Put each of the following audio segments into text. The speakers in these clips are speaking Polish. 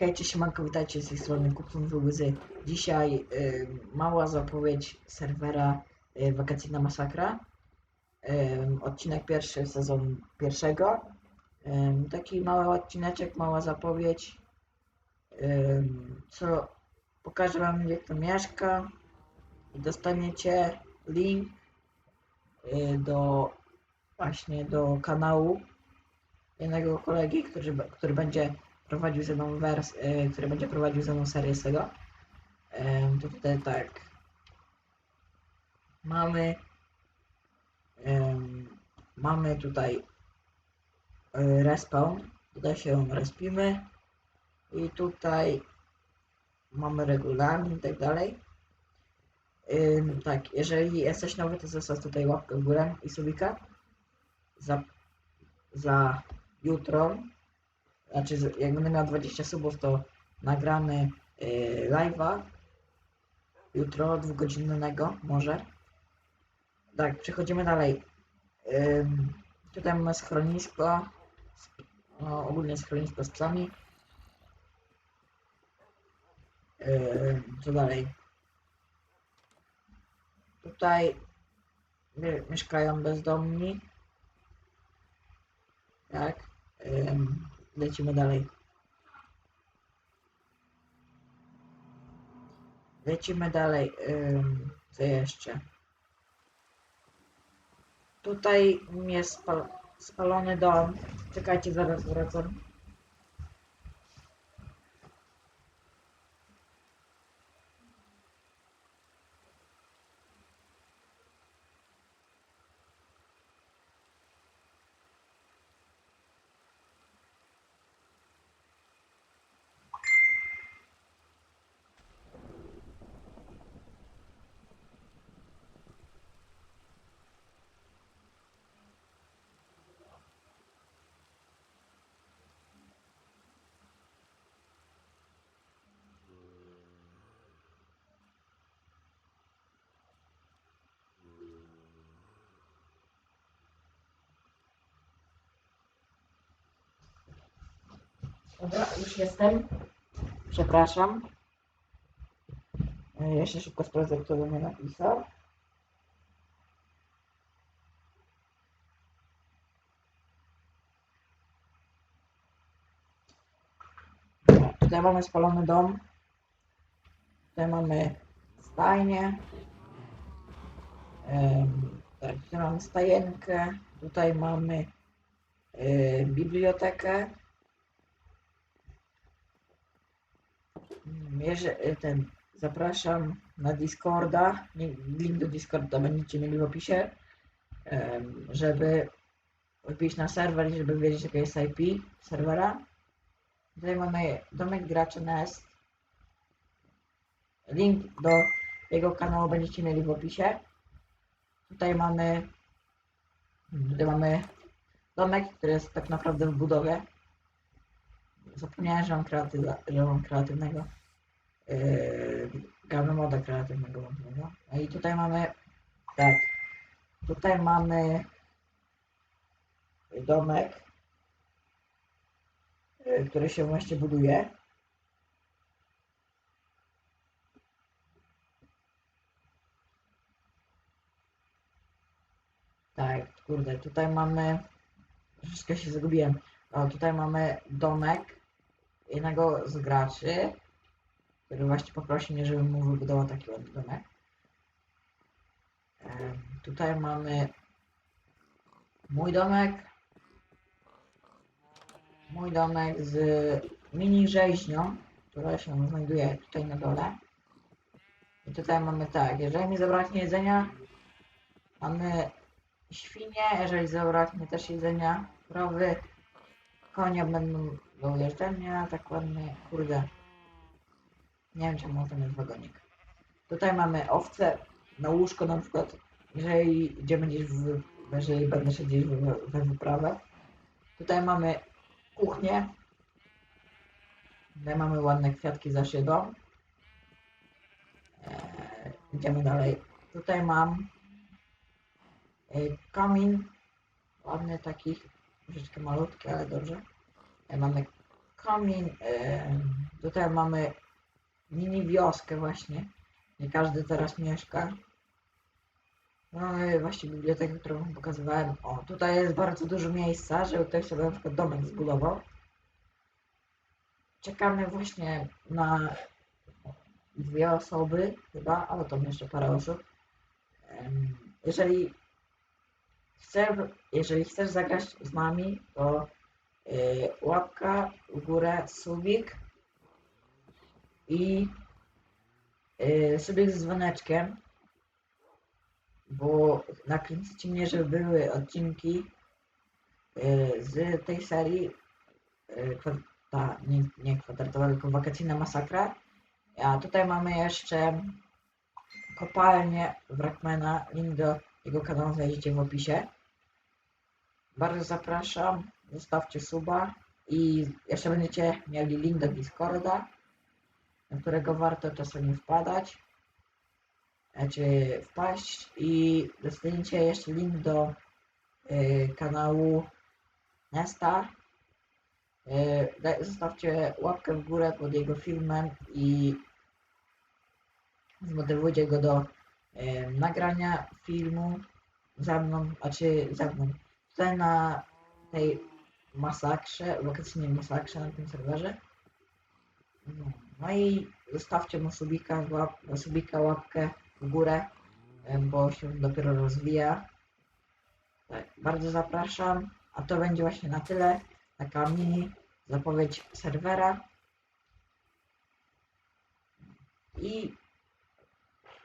Hejcie, siemanko, witajcie z tej strony Kupon Wyłyzy. Dzisiaj y, mała zapowiedź serwera y, Wakacyjna Masakra. Y, odcinek pierwszy, sezon pierwszego. Y, taki mały odcineczek, mała zapowiedź. Y, co pokażę wam jak to mieszka. I dostaniecie link y, do właśnie do kanału jednego kolegi, który, który będzie prowadził ze mną wers, y, który będzie prowadził ze mną serię z tego. To tutaj tak. Mamy mamy tutaj y, respawn. Tutaj się respimy i tutaj mamy regulamin i tak dalej. Ym, tak, jeżeli jesteś nowy, to zostaw tutaj łapkę w górę i subika. Za, za jutro znaczy jak będę miał 20 subów, to nagramy yy, live'a jutro, dwugodzinnego może. Tak, przechodzimy dalej. Ym, tutaj mamy schronisko, no, ogólnie schronisko z psami. Ym, co dalej? Tutaj mie- mieszkają bezdomni. Tak. Lecimy dalej. Lecimy dalej. Ym, co jeszcze? Tutaj jest spal spalony dom. Czekajcie, zaraz wracam. Dobra, już jestem. Przepraszam. E, Jeszcze szybko sprawdzę, kto do mnie napisał. Tutaj mamy spalony dom. Tutaj mamy stajnię. Tak, tutaj mamy stajenkę. Tutaj mamy e, bibliotekę. Mm, Jeżeli, ten, zapraszam na Discorda. Link do Discorda będziecie mieli w opisie, żeby wbić na serwer i żeby wiedzieć jaka jest IP serwera. Tutaj mamy domek gracza Nest. Link do jego kanału będziecie mieli w opisie. Tutaj mamy tutaj mamy domek, który jest tak naprawdę w budowie. Zapomniałem, że mam, że mam kreatywnego. Yy, moda kreatywnego włączonego. No i tutaj mamy. Tak. Tutaj mamy domek, yy, który się właśnie buduje. Tak, kurde, tutaj mamy. Troszeczkę się zgubiłem. O, tutaj mamy domek jednego z graczy, który właśnie poprosił mnie, żebym mu wybudował taki ładny domek. Tutaj mamy mój domek. Mój domek z mini rzeźnią, która się znajduje tutaj na dole. I tutaj mamy tak, jeżeli mi zabraknie jedzenia, mamy świnie, jeżeli zabraknie też jedzenia, krowy, konie będą do ujeżdżania, tak ładnie, kurde. Nie wiem czemu tam jest wagonik. Tutaj mamy owce na łóżko na przykład, jeżeli idziemy gdzieś w, jeżeli będę szedł gdzieś we, we wyprawę. Tutaj mamy kuchnię. Tutaj mamy ładne kwiatki za szybą. Eee, idziemy dalej. Tutaj mam e, komin. Ładny taki, troszeczkę malutki, ale dobrze. E, mamy komin. E, Tutaj mamy mini wioskę właśnie. Nie każdy teraz mieszka. No i właśnie bibliotekę, którą wam pokazywałem. O, tutaj jest bardzo dużo miejsca, żeby ktoś sobie na przykład domek zbudował. Czekamy właśnie na dwie osoby chyba, ale to jeszcze parę osób. Jeżeli chcesz, jeżeli chcesz zagrać z nami, to y, łapka w górę, subik i y, subik z dzwoneczkiem, bo nakręcicie mnie, żeby były odcinki y, z tej serii y, ta, nie, nie kwadratowa, tylko wakacyjna masakra. A tutaj mamy jeszcze kopalnię Wrakmana. Link do jego kanału znajdziecie w opisie. Bardzo zapraszam. Zostawcie suba i jeszcze będziecie mieli link do Discorda, na którego warto czasami wpadać, e, czy wpaść i dostaniecie jeszcze link do y, kanału Nesta. Y, zostawcie łapkę w górę pod jego filmem i zmotywujcie go do e, nagrania filmu za mną, a czy za mną. Tutaj na tej masakrze, wakacyjnej masakrze na tym serwerze. No, no i zostawcie mu subika, łap, subika łapkę w górę, bo się dopiero rozwija. Tak, bardzo zapraszam. A to będzie właśnie na tyle. Taka mini zapowiedź serwera. I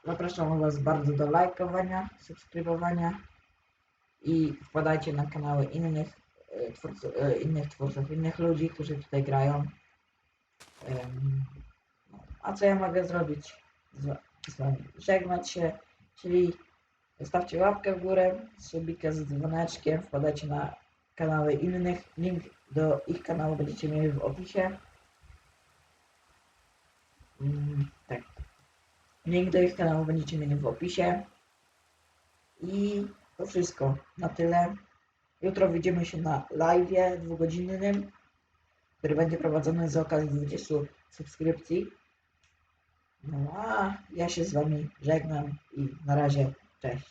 Zapraszam Was bardzo do lajkowania, subskrybowania i wpadajcie na kanały innych e, twórców, e, innych twórców, innych ludzi, którzy tutaj grają. No, A co ja mogę zrobić? Żegnać się, czyli zostawcie łapkę w górę, subika z dzwoneczkiem, wpadajcie na kanały innych, link do ich kanału będziecie mieli w opisie. Mm, tak. Link do ich kanału będziecie mieli w opisie. I to wszystko. Na tyle. Jutro widzimy się na live dwugodzinnym, który będzie prowadzony z okazji 20 subskrypcji. No a ja się z Wami żegnam i na razie cześć.